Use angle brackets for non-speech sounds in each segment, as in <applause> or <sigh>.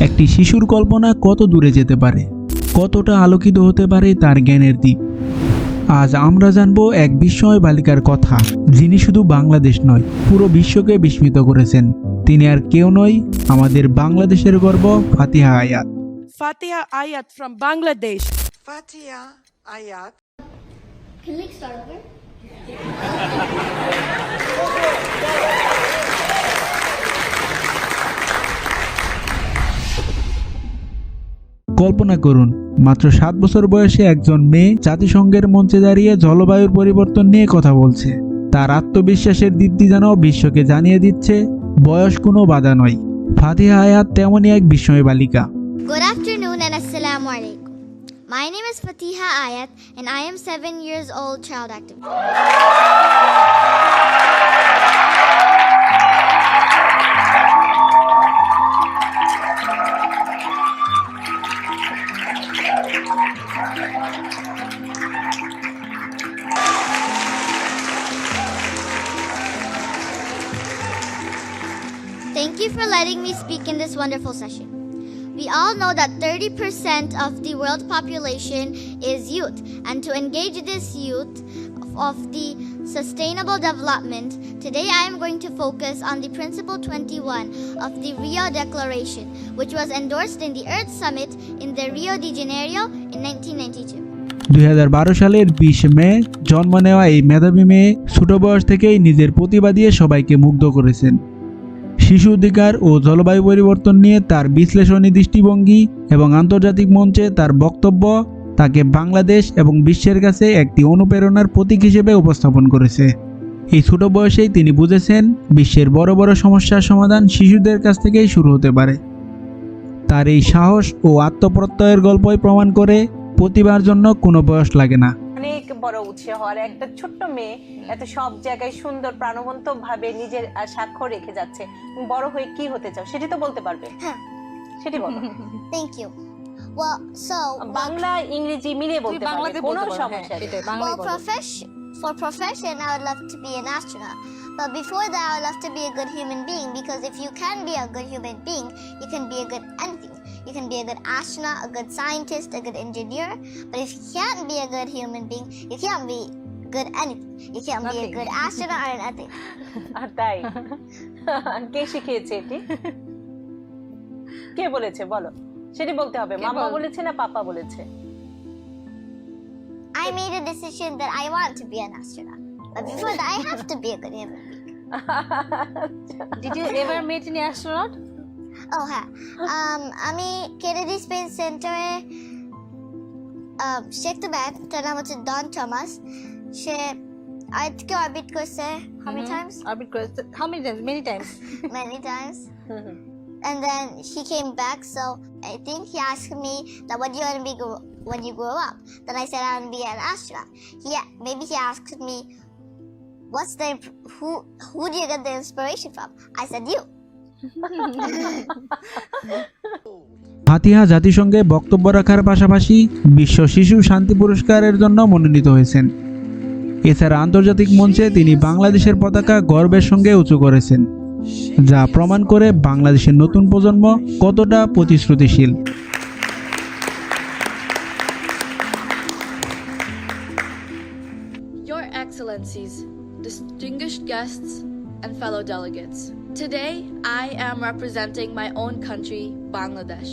একটি শিশুর কল্পনা কত দূরে যেতে পারে কতটা আলোকিত হতে পারে তার জ্ঞানের দিক আজ আমরা জানব এক বিস্ময় বালিকার কথা যিনি শুধু বাংলাদেশ নয় পুরো বিশ্বকে বিস্মিত করেছেন তিনি আর কেউ নয় আমাদের বাংলাদেশের গর্ব ফাতিহা আয়াত ফাতিহা আয়াত from Bangladesh. Fatiha Ayat Can we start over? <laughs> কল্পনা করুন, মাত্র সাত বছর বয়সে একজন মেয়ে জাতিসংঘের মঞ্চে দাঁড়িয়ে জলবায়ুর পরিবর্তন নিয়ে কথা বলছে তার আত্মবিশ্বাসের দীপ্তি যেন বিশ্বকে জানিয়ে দিচ্ছে, বয়স কোনো বাধা নয় ফাতিহা আয়াত তেমনই এক বিস্ময় বালিকা Good afternoon and assalamu alaikum. My name is Fatiha Ayat and I am 7 years old child activist. Thank you for letting me speak in this wonderful session. We all know that 30% of the world population is youth, and to engage this youth of the sustainable development, today I am going to focus on the Principle 21 of the Rio Declaration, which was endorsed in the Earth Summit in the Rio de Janeiro in 1992. দুই সালের বিশ মে জন্ম নেওয়া এই মেধাবী মেয়ে ছোট বয়স থেকেই নিজের প্রতিভা দিয়ে সবাইকে মুগ্ধ করেছেন শিশু অধিকার ও জলবায়ু পরিবর্তন নিয়ে তার বিশ্লেষণী দৃষ্টিভঙ্গি এবং আন্তর্জাতিক মঞ্চে তার বক্তব্য তাকে বাংলাদেশ এবং বিশ্বের কাছে একটি অনুপ্রেরণার প্রতীক হিসেবে উপস্থাপন করেছে। এই ছোট বয়সেই তিনি বুঝেছেন বিশ্বের বড় বড় সমস্যার সমাধান শিশুদের কাছ থেকেই শুরু হতে পারে। তার এই সাহস ও আত্মপ্রত্যয়ের গল্পই প্রমাণ করে প্রতিভার জন্য কোনো বয়স লাগে না। অনেক বড় উৎসাহ আর একটা ছোট্ট মেয়ে এত সব জায়গায় সুন্দর প্রাণবন্ত ভাবে নিজের স্বাক্ষর রেখে যাচ্ছে বড় হয়ে কি হতে চাও সেটি তো বলতে পারবে হ্যাঁ। সেটি বলো Thank you. Well, so Bangla ইংরেজি মিলিয়ে বলতে পারবে কোনো হ্যাঁ, সমস্যা নেই well, profession for profession, I would love to be an astronaut. But before that, I would love to be a good human being because if you can be a good human being, you can be a good anything. You can be a good astronaut, a good scientist, a good engineer. But if you can't be a good human being, you can't be good anything. You can't be a Nothing. good astronaut or nothing. আর তাই কে শিখিয়েছে এটি কে বলেছে বলো সেটি বলতে হবে কে মামা বল- বলেছে না পাপা বলেছে I made a decision that I want to be an astronaut. But before that, I have to be a good human being. <laughs> Did you ever meet any astronaut? ও হ্যাঁ um, আমি কেনেডি স্পেস সেন্টারে শিখতে bag তার নাম হচ্ছে Don Thomas সে আর্থকে orbit করছে how many times Orbit cruise. How many times? Many times. many times and then he came back so I think he asked me that what do you want to be grow- when you grow up then I said I want to be an astronaut he maybe he asked me what's the imp- who who do you get the inspiration from I said you Fatiha জাতিসংঘে বক্তব্য রাখার পাশাপাশি বিশ্ব শিশু শান্তি পুরস্কারের জন্য মনোনীত হয়েছেন। এছাড়া আন্তর্জাতিক মঞ্চে তিনি বাংলাদেশের পতাকা গর্বের সঙ্গে উঁচু করেছেন যা প্রমাণ করে বাংলাদেশের নতুন প্রজন্ম কতটা প্রতিশ্রুতিশীল। Your Excellencies, distinguished guests, and fellow delegates, today I am representing my own country, Bangladesh.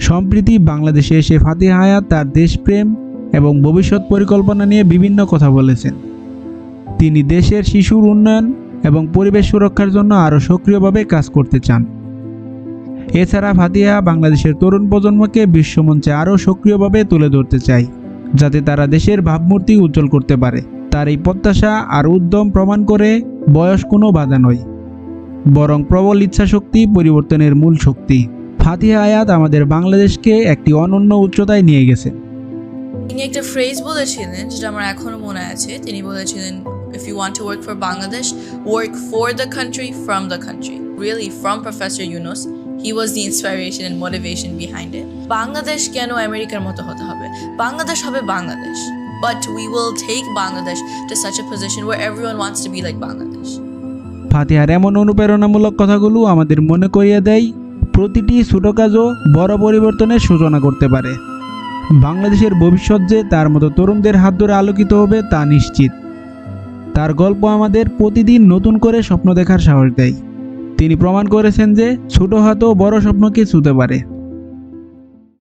সম্প্রীতি বাংলাদেশে এসে ফাতিহা হায়াত তার দেশপ্রেম এবং ভবিষ্যৎ পরিকল্পনা নিয়ে বিভিন্ন কথা বলেছেন। তিনি দেশের শিশুর উন্নয়ন এবং পরিবেশ সুরক্ষার জন্য আরও সক্রিয়ভাবে কাজ করতে চান। এছাড়া ফাতিহা বাংলাদেশের তরুণ প্রজন্মকে বিশ্বমঞ্চে আরও সক্রিয়ভাবে তুলে ধরতে চায় যাতে তারা দেশের ভাবমূর্তি উজ্জ্বল করতে পারে। তার এই প্রত্যাশা আর উদ্যম প্রমাণ করে বয়স কোনো বাধা নয়, বরং প্রবল ইচ্ছাশক্তি পরিবর্তনের মূল শক্তি। ফাতিহা আয়াত আমাদের বাংলাদেশকে একটি অনন্য উচ্চতায় নিয়ে গেছে। তিনি একটা ফ্রেজ বলেছিলেন, যেটা আমার এখনও মনে আছে। তিনি বলেছিলেন if you want to work for Bangladesh work for the country from the country really from professor Yunus he was the inspiration and motivation behind it Bangladesh কেন আমেরিকার মতো হতে হবে? বাংলাদেশ হবে Bangladesh but we will take Bangladesh to such a position where everyone wants to be like Bangladesh ফাতিহার এমন অনুপ্রেরণামূলক কথাগুলো আমাদের মনে করিয়ে দেয়, প্রতিটি ছোট কাজও বড় পরিবর্তনের সূচনা করতে পারে। বাংলাদেশের ভবিষ্যৎ যে তার মতো তরুণদের হাত ধরে আলোকিত হবে তা নিশ্চিত। তার গল্প আমাদের প্রতিদিন নতুন করে স্বপ্ন দেখার সাহস দেয়। তিনি প্রমাণ করেছেন যে ছোট হাতও বড় স্বপ্নকে ছুতে পারে।